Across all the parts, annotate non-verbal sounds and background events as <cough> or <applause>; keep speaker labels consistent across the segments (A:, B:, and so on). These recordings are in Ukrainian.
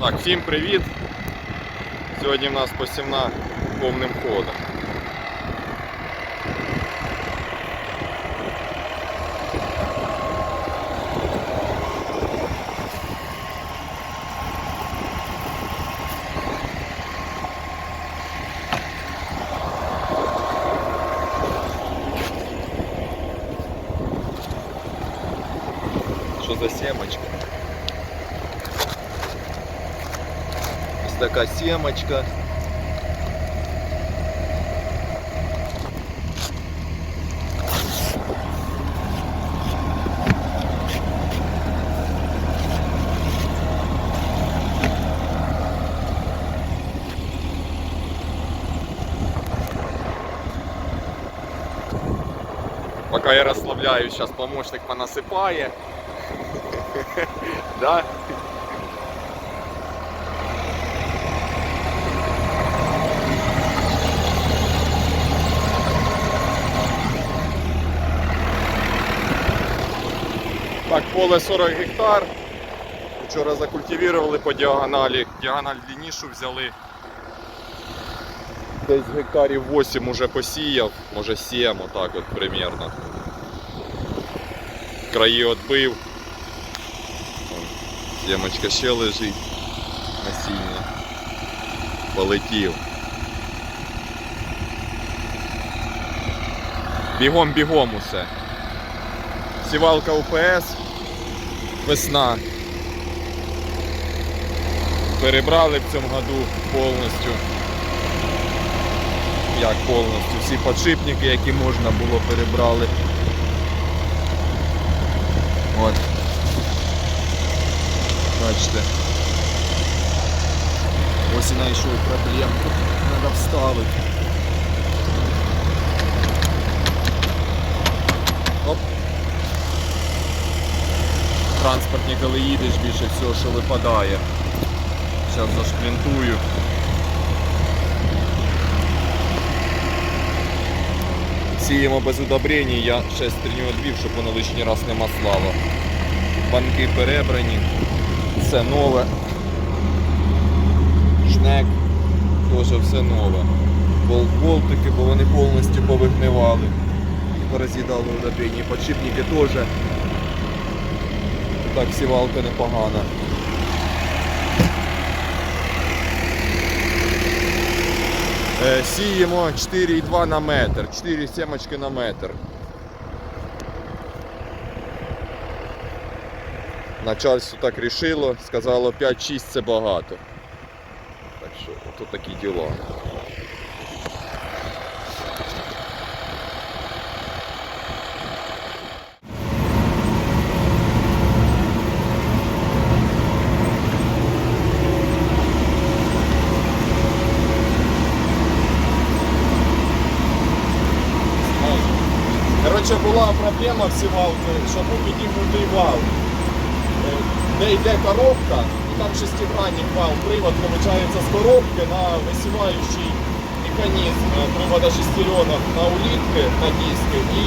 A: Так, всім привіт! Сьогодні в нас посівна повним ходом. Що за сімочка? Така сімочка. Пока я расслабляюсь, сейчас помощник понасыпает. <laughs> Да? Так, поле 40 гектар. Вчора закультивували по діагоналі. Діагональ длиннішу взяли. Десь гектарів 8 уже посіяв, може 7, отак от примерно. Краї відбив. Сімочка ще лежить насіння. Полетів. Бігом, бігом усе. Сівалка УПС. Весна. Перебрали в цьому году повністю. Як повністю? Всі подшипники, які можна було, перебрали. От. Бачите. Ось і знайшов проблемку. Треба вставити. Оп. Транспортні, коли їдеш, більше всього, що випадає. Зараз зашплінтую. Сіємо без удобрень, я ще шестерню відбив, щоб воно лишній раз не маслало. Банки перебрані, все нове. Шнек теж все нове. Болтики, бо вони повністю повигнивали. Пороз'їдали удобрення. Подшипники теж. Так, сівалка непогана. Е, Сіємо 4,2 на метр, 4 сімочки на метр. Начальство так рішило, сказало 5-6 це багато. Так що, ото такі діла. Коротше, була проблема в сівалці, що був підігнутий вал. Е, Де йде коробка, і там шестигранник вал, привод виходить з коробки на висіваючий механізм е, привода шестеренок на улітки, на диски. І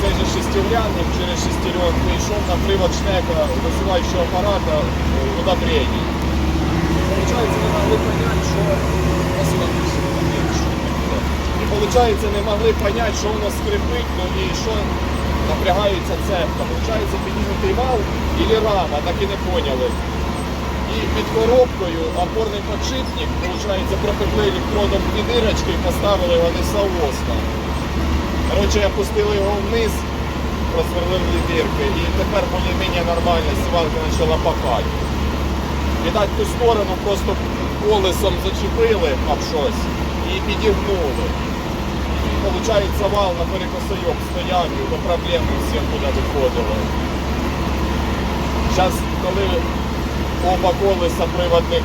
A: цей же шестерянник через шестеренку йшов на привод шнека висіваючого апарата е, удобрений. Получається, не могли понять, що виходить, не могли понять, що воно скрипить, ну і що напрягається цепка. Получається, підігнутий вал і рама, так і не поняли. І під коробкою опорний подшипник, виходить, пропекли електродом дві дирочки і поставили вони совосно. Коротше, опустили його вниз, просверлили дірки, і тепер більш-менш нормально почала пахати. Віддать ту сторону просто колесом зачепили об щось і підігнули. І виходить, вал на перекосойок стояв і до проблеми всім туди виходили. Зараз, коли оба колеса приводних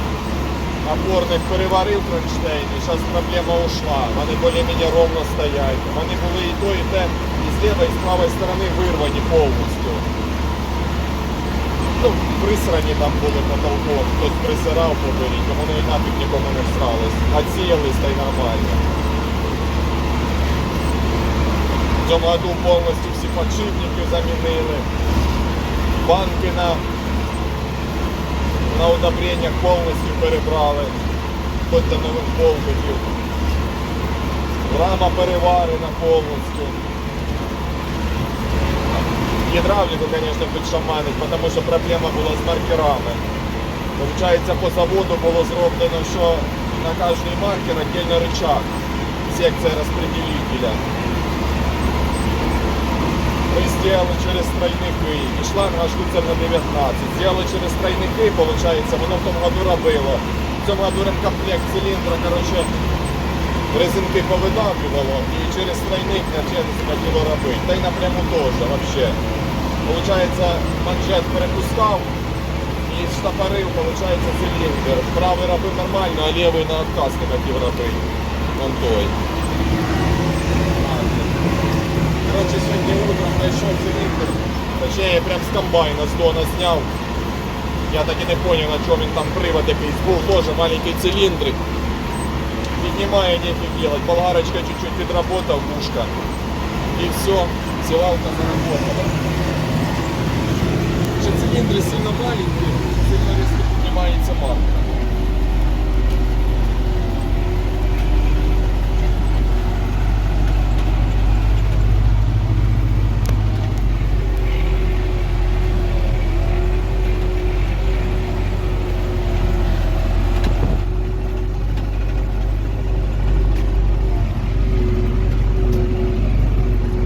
A: опорних переварив кронштейн, і зараз проблема ушла. Вони більш-менш ровно стоять. Вони були і то, і те, і з лівої, і з правої сторони вирвані повністю. Ну, присрані там були потолком, хтось присирав поберіть, тому вони нафіг нікому не всрались. Отсіялись та й нормально. В цьому году повністю всі подшипники замінили. Банки на На удобреннях повністю перебрали. Хоч до нових полбиків. Рама переварена повністю. Гідравліку, звісно, підшаманить, тому що проблема була з маркерами. Получається, по заводу було зроблено, що на кожний маркер отдельно рычаг, секція розпределителя. Ми зробили через тройники, і шланга штуцер на 19. Зробили через тройники, виходить, воно в тому году робило. В цьому году ремкомплект циліндра, коротше, резинки повидавлювало і через тройник не захотіло робити. Та й напряму теж взагалі. Получається, манжет перепускав і штапорив, получається, циліндр. Правий робив нормально, а лівий на отказ не хотів робити. Вон той. Коротше, сьогодні утром знайшов циліндр. Точніше, прям з комбайна з дона зняв. Я так і не зрозумів, на чому він там привод якийсь був, теж маленький циліндрик. Піднімає нефиг делать. Болгарочка чуть-чуть підработав, мушка. І все, силалка заработала. Циліндри сильно маленькі, сильно різко піднімається марка.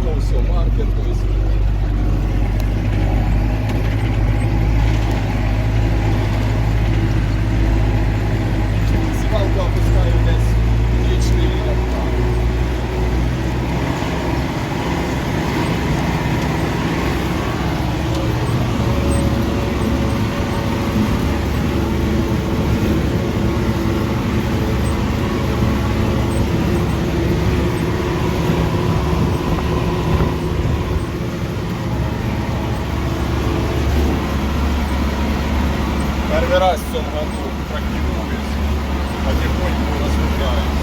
A: Ну все, маркер, то есть. Сівалку опускаю десь 3-4 рядка. Первый раз в цьому году практикуюсь, потихоньку розвиваюсь.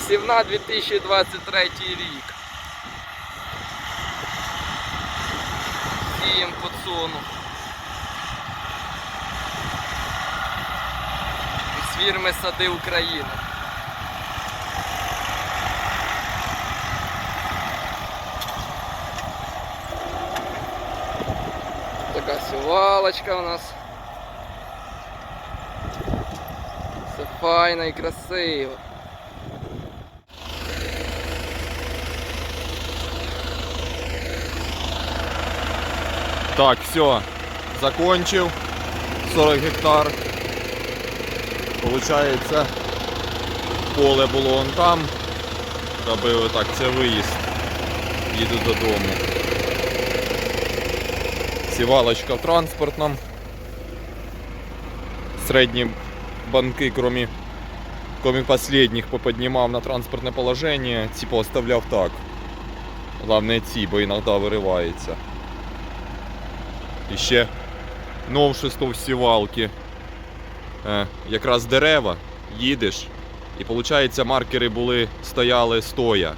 B: Посівна 2023 рік. Сієм подсуну. З фірми Сади України. Така сівалочка у нас. Все файно і красиво.
A: Так, все, закончив. 40 гектар. Получається, поле було вон там. Робили так, це виїзд. Їду додому. Сівалочка в транспортному. Средні банки, кроме, кроме последних, поподнимав на транспортне положение, типа оставляв так. Главное ці, бо іноді виривається. І ще новшество в сівалки. Е, якраз дерева, їдеш, і виходить, маркери були, стояли стоя.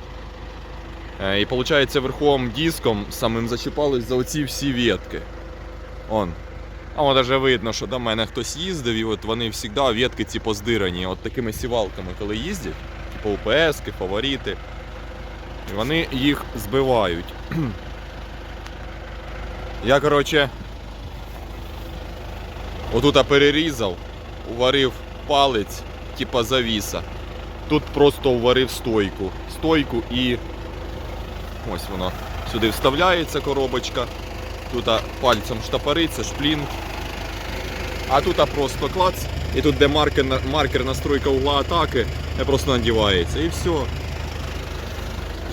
A: Е, і виходить, верховим диском самим зачіпались за оці всі ветки. Он. А воно навіть видно, що до мене хтось їздив, і от вони завжди ветки ці поздирані. От такими сівалками, коли їздять, типу УПСки, фаворити. Вони їх збивають. Я, коротше, отут перерізав, уварив палець, типа завіса. Тут просто уварив стойку. Стойку і ось воно. Сюди вставляється коробочка. Тут пальцем штапориться, шплінт. А тут просто клац. І тут, де маркер, маркер настройка угла атаки, не просто надівається. І все.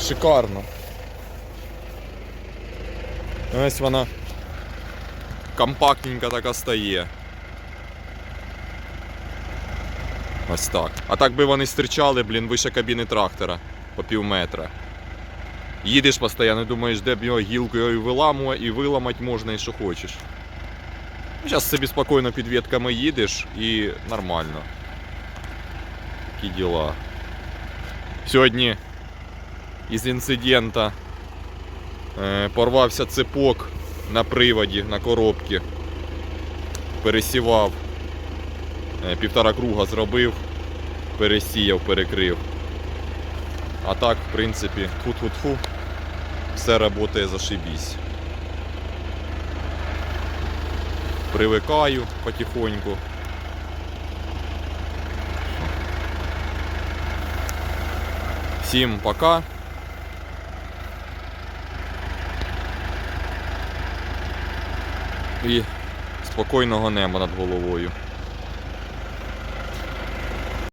A: Шикарно. Ось вона компактненька така стає. Ось так. А так би вони стирчали, блін, вище кабіни трактора по пів метра. Їдеш постійно, думаєш, де б його гілкою і виламувати, і виламати можна, і що хочеш. Зараз собі спокійно під ветками їдеш і нормально. Такі діла. Сьогодні із інцидента е, порвався цепок на приводі, на коробці. Пересівав. Е, півтора круга зробив, пересіяв, перекрив. А так, в принципі, тфу-тфу-тфу, все працює зашибісь. Привикаю потихоньку. Всім пока. І спокійного неба над головою.